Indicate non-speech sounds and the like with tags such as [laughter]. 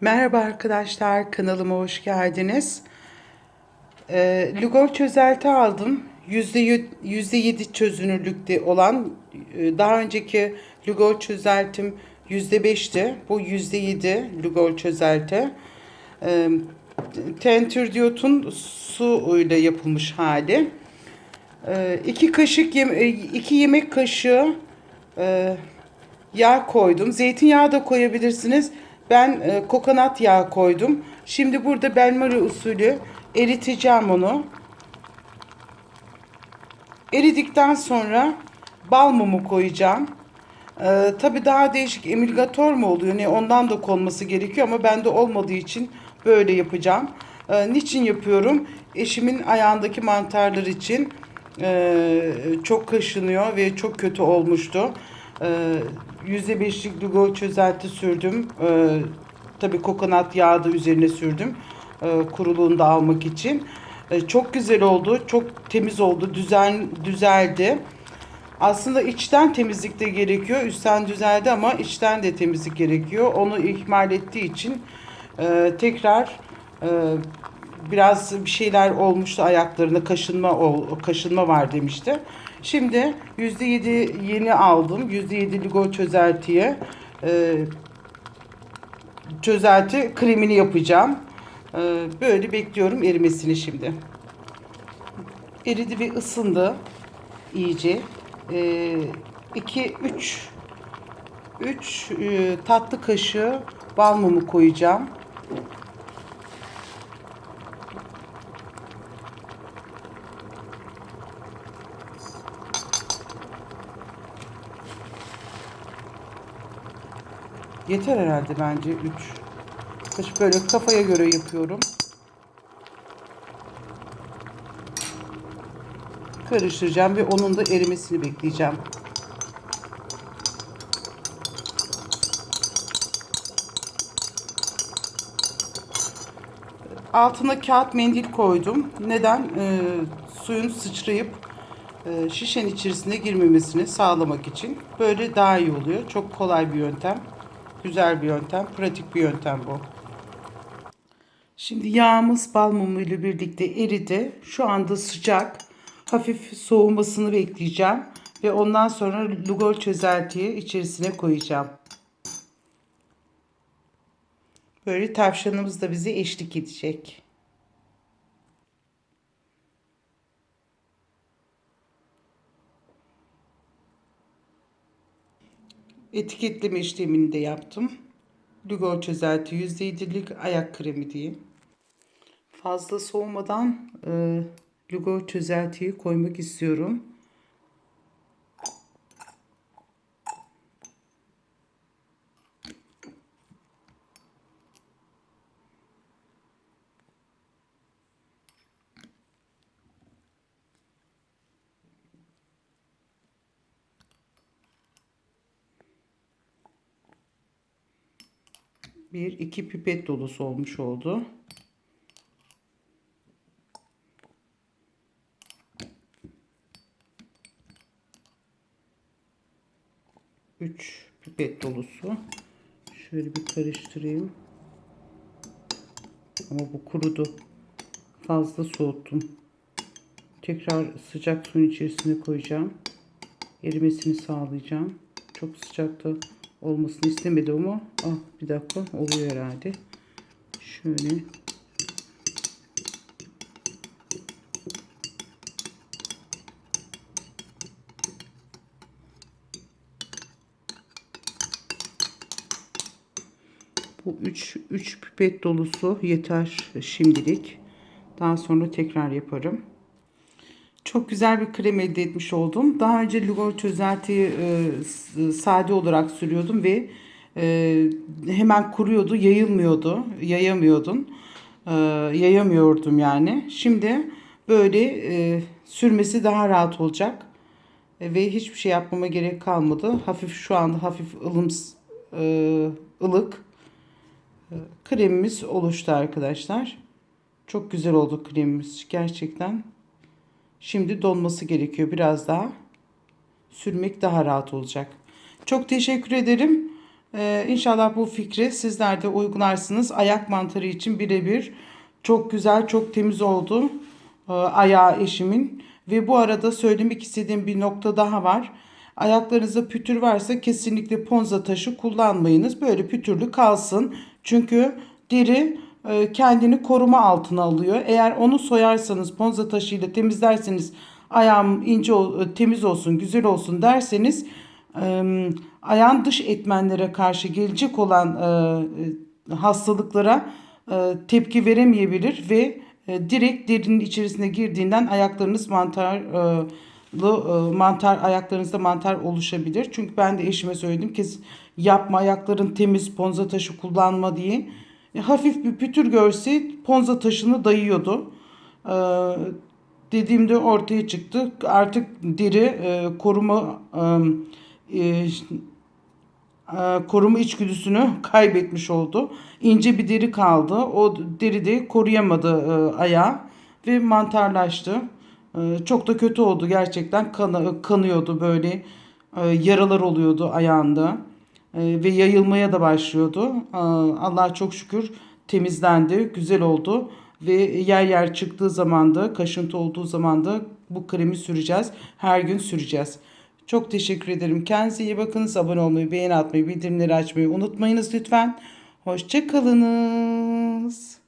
Merhaba arkadaşlar, kanalıma hoş geldiniz. Ee, Lugol çözelti aldım. %7 %7 çözünürlükte olan, e, daha önceki Lugol çözeltim %5'ti. Bu %7 Lugol çözelti. Ee, Tentürdiyotun su ile yapılmış hali. Ee, iki kaşık, yem e, iki yemek kaşığı e, yağ koydum. Zeytinyağı da koyabilirsiniz. Ben e, kokonat yağı koydum. Şimdi burada benmari usulü eriteceğim onu. Eridikten sonra bal mumu koyacağım. Ee, tabii daha değişik emülgatör mu oluyor ne ondan da konması gerekiyor ama bende olmadığı için böyle yapacağım. Ee, niçin yapıyorum? Eşimin ayağındaki mantarlar için Ee, çok kaşınıyor ve çok kötü olmuştu. Ee, %5'lik Lugol çözelti sürdüm. Ee, tabii kokonat yağı da üzerine sürdüm. Ee, kuruluğunu da almak için. Ee, çok güzel oldu. Çok temiz oldu. Düzen düzeldi. Aslında içten temizlik de gerekiyor. Üstten düzeldi ama içten de temizlik gerekiyor. Onu ihmal ettiği için e, tekrar e, biraz bir şeyler olmuştu ayaklarında kaşınma ol, kaşınma var demişti. Şimdi %7 yeni aldım. %7 Ligol çözeltiye e, çözelti kremini yapacağım. E, böyle bekliyorum erimesini şimdi. Eridi ve ısındı iyice. 2 3 3 tatlı kaşığı bal mumu koyacağım. Yeter herhalde bence 3. Kaşık böyle kafaya göre yapıyorum. karıştıracağım ve onun da erimesini bekleyeceğim. Altına kağıt mendil koydum. Neden? Ee, suyun sıçrayıp e, şişenin içerisine girmemesini sağlamak için. Böyle daha iyi oluyor. Çok kolay bir yöntem. Güzel bir yöntem. Pratik bir yöntem bu. Şimdi yağımız bal mumu ile birlikte eridi. Şu anda sıcak hafif soğumasını bekleyeceğim ve ondan sonra lugol çözeltiyi içerisine koyacağım. Böyle tavşanımız da bize eşlik edecek. Etiketleme işlemini de yaptım. Lugol çözelti %7'lik ayak kremi diyeyim. Fazla soğumadan e, Lugo çözeltiyi koymak istiyorum. Bir iki pipet dolusu olmuş oldu. 3 pipet dolusu. Şöyle bir karıştırayım. Ama bu kurudu. Fazla soğuttum. Tekrar sıcak suyun içerisine koyacağım. Erimesini sağlayacağım. Çok sıcakta olmasını istemedim ama ah bir dakika oluyor herhalde. Şöyle Bu 3 3 pipet dolusu yeter şimdilik. Daha sonra tekrar yaparım. Çok güzel bir krem elde etmiş oldum. Daha önce Lugol çözeltiyi e, sade olarak sürüyordum ve e, hemen kuruyordu, yayılmıyordu, yayamıyordun. E, yayamıyordum yani. Şimdi böyle e, sürmesi daha rahat olacak. E, ve hiçbir şey yapmama gerek kalmadı. Hafif şu anda hafif ılım e, ılık kremimiz oluştu arkadaşlar. Çok güzel oldu kremimiz gerçekten. Şimdi donması gerekiyor biraz daha. Sürmek daha rahat olacak. Çok teşekkür ederim. Ee, inşallah bu fikri sizler de uygularsınız. Ayak mantarı için birebir çok güzel, çok temiz oldu e, ayağı eşimin. Ve bu arada söylemek istediğim bir nokta daha var. Ayaklarınızda pütür varsa kesinlikle ponza taşı kullanmayınız. Böyle pütürlü kalsın. Çünkü deri kendini koruma altına alıyor. Eğer onu soyarsanız ponza taşıyla temizlerseniz ayağım ince e, temiz olsun, güzel olsun derseniz e, ayağın dış etmenlere karşı gelecek olan e, e, hastalıklara e, tepki veremeyebilir ve e, direkt derinin içerisine girdiğinden ayaklarınız mantarlı e, mantar ayaklarınızda mantar oluşabilir. Çünkü ben de eşime söyledim kes yapma ayakların temiz ponza taşı kullanma diye. E, hafif bir pütür görse ponza taşını dayıyordu. E, dediğimde ortaya çıktı. Artık deri e, koruma e, e, e, koruma içgüdüsünü [laughs] kaybetmiş oldu. İnce bir deri kaldı. O deri de koruyamadı e, ayağı ve mantarlaştı. E, çok da kötü oldu gerçekten. Kanı, kanıyordu böyle. E, yaralar oluyordu ayağında. E, ve yayılmaya da başlıyordu. E, Allah'a çok şükür temizlendi. Güzel oldu. Ve yer yer çıktığı zaman da kaşıntı olduğu zaman da bu kremi süreceğiz. Her gün süreceğiz. Çok teşekkür ederim. Kendinize iyi bakınız. Abone olmayı, beğeni atmayı, bildirimleri açmayı unutmayınız lütfen. Hoşçakalınız.